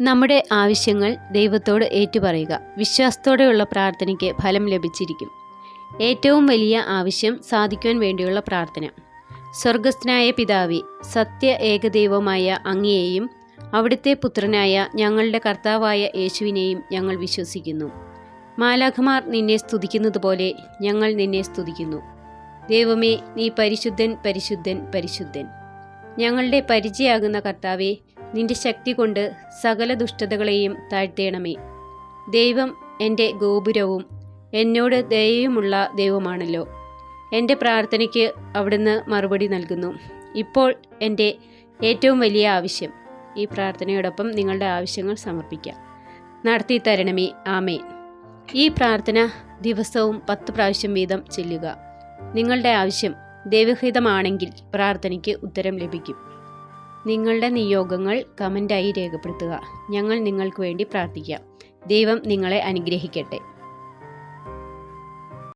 നമ്മുടെ ആവശ്യങ്ങൾ ദൈവത്തോട് ഏറ്റുപറയുക. വിശ്വാസത്തോടെയുള്ള പ്രാർത്ഥനയ്ക്ക് ഫലം ലഭിച്ചിരിക്കും. ഏറ്റവും വലിയ ആവശ്യം സാധിക്കുവാൻ വേണ്ടിയുള്ള പ്രാർത്ഥന. സ്വർഗസ്ഥനായ പിതാവി സത്യ ഏകദൈവമായ അങ്ങയെയും അവിടുത്തെ പുത്രനായ ഞങ്ങളുടെ കർത്താവായ യേശുവിനെയും ഞങ്ങൾ വിശ്വസിക്കുന്നു. മാലാഖമാർ നിന്നെ സ്തുതിക്കുന്നത് പോലെ ഞങ്ങൾ നിന്നെ സ്തുതിക്കുന്നു. ദൈവമേ നീ പരിശുദ്ധൻ പരിശുദ്ധൻ പരിശുദ്ധൻ. ഞങ്ങളുടെ പരിചയാകുന്ന കർത്താവെ നിന്റെ ശക്തി കൊണ്ട് സകല ദുഷ്ടതകളെയും താഴ്ത്തേണമേ. ദൈവം എന്റെ ഗോപുരവും എന്നോട് ദയയുമുള്ള ദൈവമാണല്ലോ. എന്റെ പ്രാർത്ഥനയ്ക്ക് അവിടുന്ന് മറുപടി നൽകുന്നു. ഇപ്പോൾ എന്റെ ഏറ്റവും വലിയ ആവശ്യം ഈ പ്രാർത്ഥനയോടൊപ്പം നിങ്ങളുടെ ആവശ്യങ്ങൾ സമർപ്പിക്കാം. നടത്തി തരണമേ. ആമേൻ. ഈ പ്രാർത്ഥന ദിവസവും പത്ത് പ്രാവശ്യം വീതം ചെല്ലുക. നിങ്ങളുടെ ആവശ്യം ദൈവഹിതമാണെങ്കിൽ പ്രാർത്ഥനയ്ക്ക് ഉത്തരം ലഭിക്കും. നിങ്ങളുടെ നിയോഗങ്ങൾ കമന്റായി രേഖപ്പെടുത്തുക. ഞങ്ങൾ നിങ്ങൾക്ക് വേണ്ടി പ്രാർത്ഥിക്കാം. ദൈവം നിങ്ങളെ അനുഗ്രഹിക്കട്ടെ.